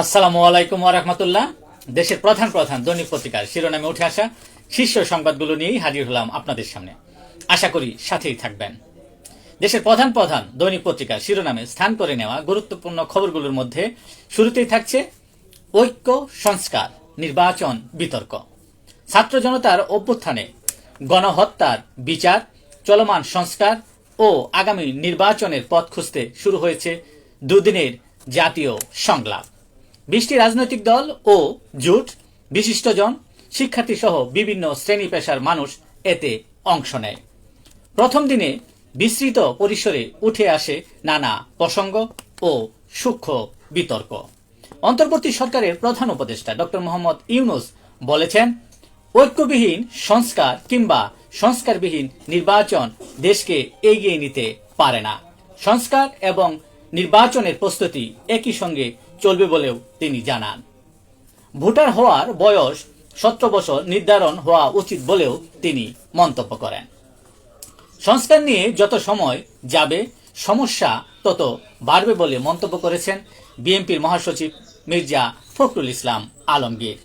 আসসালামু আলাইকুম ওরহমতুল্লাহ দেশের প্রধান প্রধান দৈনিক পত্রিকার শিরোনামে উঠে আসা শীর্ষ সংবাদগুলো নিয়েই হাজির হলাম আপনাদের সামনে। আশা করি সাথেই থাকবেন। দেশের প্রধান প্রধান দৈনিক পত্রিকার শিরোনামে স্থান করে নেওয়া গুরুত্বপূর্ণ খবরগুলোর মধ্যে শুরুতেই থাকছে ঐক্য সংস্কার, নির্বাচন বিতর্ক। ছাত্র জনতার অভ্যুত্থানে গণহত্যার বিচার, চলমান সংস্কার ও আগামী নির্বাচনের পথ খুঁজতে শুরু হয়েছে দুদিনের জাতীয় সংলাপ। বিশটি রাজনৈতিক দল ও জোট বিশিষ্টজন শিক্ষার্থী সহ বিভিন্ন শ্রেণি পেশার মানুষ এতে অংশ নেয়। প্রথম দিনে বিস্তৃত পরিসরে উঠে আসে নানা প্রসঙ্গ ও সূক্ষ্ম বিতর্ক। অন্তর্বর্তী সরকারের প্রধান উপদেষ্টা ডক্টর মোহাম্মদ ইউনুস বলেছেন, ঐক্যবিহীন সংস্কার কিংবা সংস্কারবিহীন নির্বাচন দেশকে এগিয়ে নিতে পারে না। সংস্কার এবং নির্বাচনের প্রস্তুতি একই সঙ্গে চলবে বলেও তিনি জানান। ভোটার হওয়ার বয়স সতেরো বছর নির্ধারণ হওয়া উচিত বলেও তিনি মন্তব্য করেন। সংস্কার নিয়ে যত সময় যাবে, সমস্যা তত বাড়বে বলে মন্তব্য করেছেন বিএনপির মহাসচিব মির্জা ফখরুল ইসলাম আলমগীর।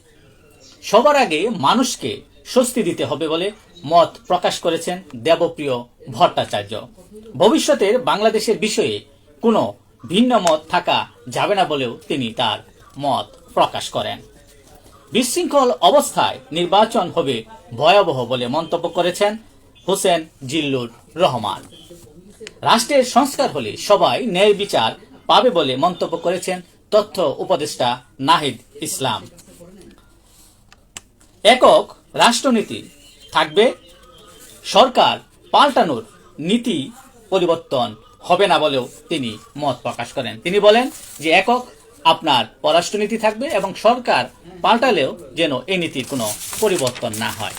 সবার আগে মানুষকে স্বস্তি দিতে হবে বলে মত প্রকাশ করেছেন দেবপ্রিয় ভট্টাচার্য। ভবিষ্যতের বাংলাদেশের বিষয়ে কোনো ভিন্ন মত থাকা যাবে না বলেও তিনি তার মত প্রকাশ করেন। বিশৃঙ্খল অবস্থায় নির্বাচন হবে ভয়াবহ বলে মন্তব্য করেছেন হোসেন জিল্লুর রহমান। রাষ্ট্রের সংস্কার হলে সবাই ন্যায় বিচার পাবে বলে মন্তব্য করেছেন তথ্য উপদেষ্টা নাহিদ ইসলাম। একক রাষ্ট্রনীতি থাকবে। সরকার পাল্টানোর নীতি পরিবর্তন হবে না বলেও তিনি মত প্রকাশ করেন। তিনি বলেন যে একক আপনার পররাষ্ট্রনীতি থাকবে এবং সরকার পাল্টালেও যেন এই নীতির কোনো পরিবর্তন না হয়।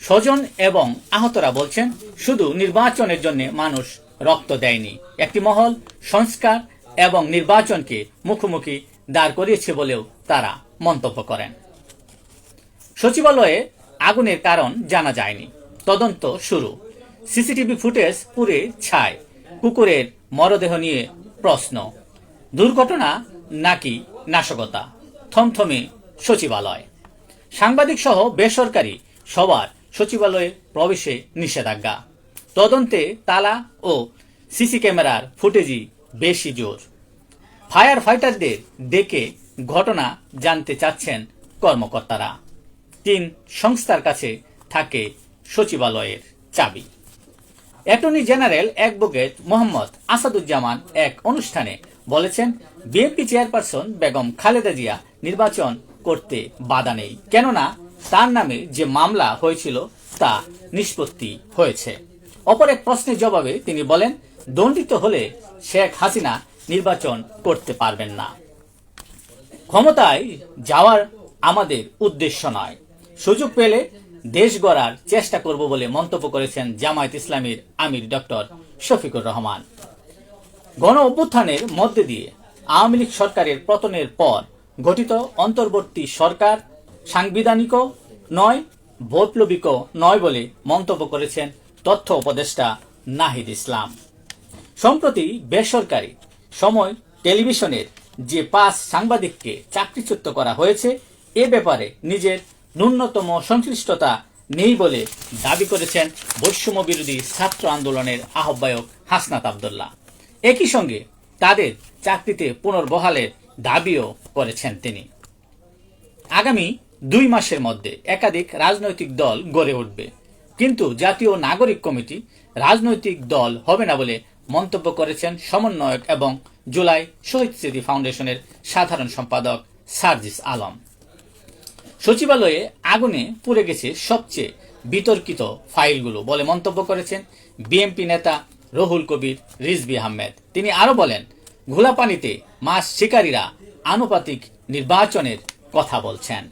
স্বজন এবং আহতরা বলছেন, শুধু নির্বাচনের জন্য মানুষ রক্ত দেয়নি। একটি মহল সংস্কার এবং নির্বাচনকে মুখোমুখি দাঁড় করিয়েছে বলেও তারা মন্তব্য করেন। সচিবালয়ে আগুনের কারণ জানা যায়নি। তদন্ত শুরু। সিসিটিভি ফুটেজ পুড়ে ছায় কুকুরের মরদেহ নিয়ে প্রশ্ন। দুর্ঘটনা নাকি নাশকতা? থমথমে সচিবালয়। সাংবাদিক সহ বেসরকারি সবার সচিবালয়ে প্রবেশে নিষেধাজ্ঞা। তদন্তে তালা ও সিসি ক্যামেরার ফুটেজই বেশি জোর। ফায়ার ফাইটারদের ডেকে ঘটনা জানতে চাচ্ছেন কর্মকর্তারা। তিন সংস্থার কাছে থাকে সচিবালয়ের চাবি। Attorney general advocate Mohammad Asaduzzaman এক অনুষ্ঠানে বলেছেন, বিএনপি চেয়ারপারসন বেগম খালেদা জিয়া নির্বাচন করতে বাধা নেই। কেননা, তার নামে যে মামলা হয়েছিল তা নিষ্পত্তি হয়েছে। অপর এক প্রশ্নের জবাবে তিনি বলেন, দণ্ডিত হলে শেখ হাসিনা নির্বাচন করতে পারবেন না। ক্ষমতায় যাওয়ার আমাদের উদ্দেশ্য নয়। সুযোগ পেলে দেশ গড়ার চেষ্টা করব বলে মন্তব্য করেছেন জামায়াত ইসলামীর আমির ডক্টর শফিকুর রহমান। গণ অভ্যুত্থানের মধ্যে দিয়ে আওয়ামী লীগ সরকারের পতনের পর গঠিত অন্তর্বর্তী সরকার সাংবিধানিকও নয়, বৈপ্লবিকও নয় বলে মন্তব্য করেছেন তথ্য উপদেষ্টা নাহিদ ইসলাম। সম্প্রতি বেসরকারি সময় টেলিভিশনের যে পাঁচ সাংবাদিককে চাকরিচ্যুত করা হয়েছে, এ ব্যাপারে নিজের ন্যূনতম সংশ্লিষ্টতা নেই বলে দাবি করেছেন বৈষম্য বিরোধী ছাত্র আন্দোলনের আহ্বায়ক হাসনাত আবদুল্লাহ। একই সঙ্গে তাদের চাকরিতে পুনর্বহালের দাবিও করেছেন তিনি। আগামী দুই মাসের মধ্যে একাধিক রাজনৈতিক দল গড়ে উঠবে। কিন্তু জাতীয় নাগরিক কমিটি রাজনৈতিক দল হবে না বলে মন্তব্য করেছেন সমন্বয়ক এবং জুলাই শহীদ স্মৃতি ফাউন্ডেশনের সাধারণ সম্পাদক সার্জিস আলম। সচিবালয়ে আগুনে পুড়ে গেছে সবচেয়ে বিতর্কিত ফাইলগুলো বলে মন্তব্য করেছেন বিএনপি নেতা রহুল কবির রিজবি আহমেদ। তিনি আরও বলেন, ঘোলাপানিতে মাছ শিকারীরা আনুপাতিক নির্বাচনের কথা বলছেন।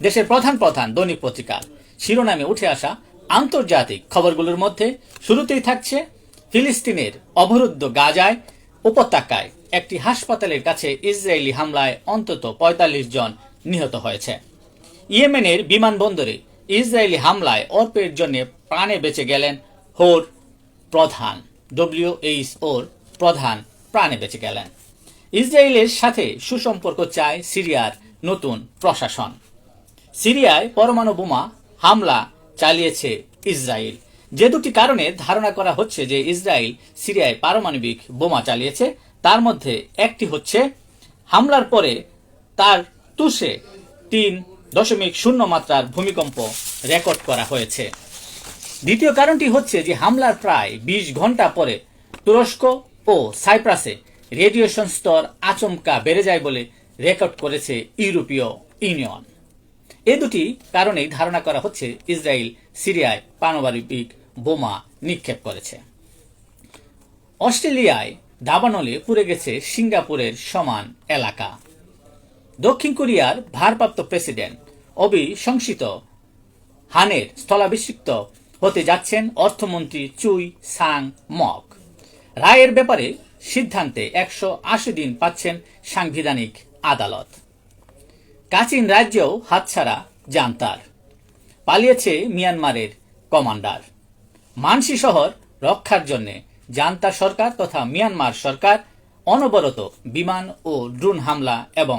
দেশের প্রধান প্রধান দৈনিক পত্রিকার শিরোনামে উঠে আসা আন্তর্জাতিক খবরগুলোর মধ্যে শুরুতেই থাকছে ফিলিস্তিনের অবরুদ্ধ গাজায় উপত্যকায় একটি হাসপাতালের কাছে ইসরায়েলি হামলায় অন্তত ৪৫ জন নিহত হয়েছে। ইয়েমেনের বিমানবন্দরে ইসরায়েলি হামলায় অল্পের জন্য প্রাণে বেঁচে গেলেন হোর প্রধান ডব্লিউএইচ ওর প্রধান প্রাণে বেঁচে গেলেন। ইসরায়েলের সাথে সুসম্পর্ক চায় সিরিয়ার নতুন প্রশাসন। সিরিয়ায় পরমাণু বোমা হামলা চালিয়েছে ইসরায়েল। যে দুটি কারণে ধারণা করা হচ্ছে যে ইসরায়েল সিরিয়ায় পারমাণবিক বোমা চালিয়েছে, তার মধ্যে একটি হচ্ছে হামলার পরে তার তুষে তিন দশমিক শূন্য মাত্রার ভূমিকম্প রেকর্ড করা হয়েছে। দ্বিতীয় কারণটি হচ্ছে যে হামলার প্রায় বিশ ঘণ্টা পরে তুরস্ক ও সাইপ্রাসে রেডিয়েশন স্তর আচমকা বেড়ে যায় বলে রেকর্ড করেছে ইউরোপীয় ইউনিয়ন। এ দুটি কারণেই ধারণা করা হচ্ছে ইসরায়েল সিরিয়ায় পারমাণবিক বোমা নিক্ষেপ করেছে। অস্ট্রেলিয়ায় দাবানলে পুড়ে গেছে সিঙ্গাপুরের সমান এলাকা। দক্ষিণ কোরিয়ার ভারপ্রাপ্ত প্রেসিডেন্ট অবিশংসিত হানের স্থলাভিষিক্ত হতে যাচ্ছেন অর্থমন্ত্রী চুই সাং মক। রায়ের ব্যাপারে সিদ্ধান্তে একশো আশি দিন পাচ্ছেন সাংবিধানিক আদালত। কাচিন রাজ্যেও হাতছাড়া জান্তার। পালিয়েছে মিয়ানমারের কমান্ডার। মানসি শহর রক্ষার জন্য জান্তা সরকার তথা মিয়ানমার সরকার অনবরত বিমান ও ড্রোন হামলা এবং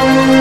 Thank you.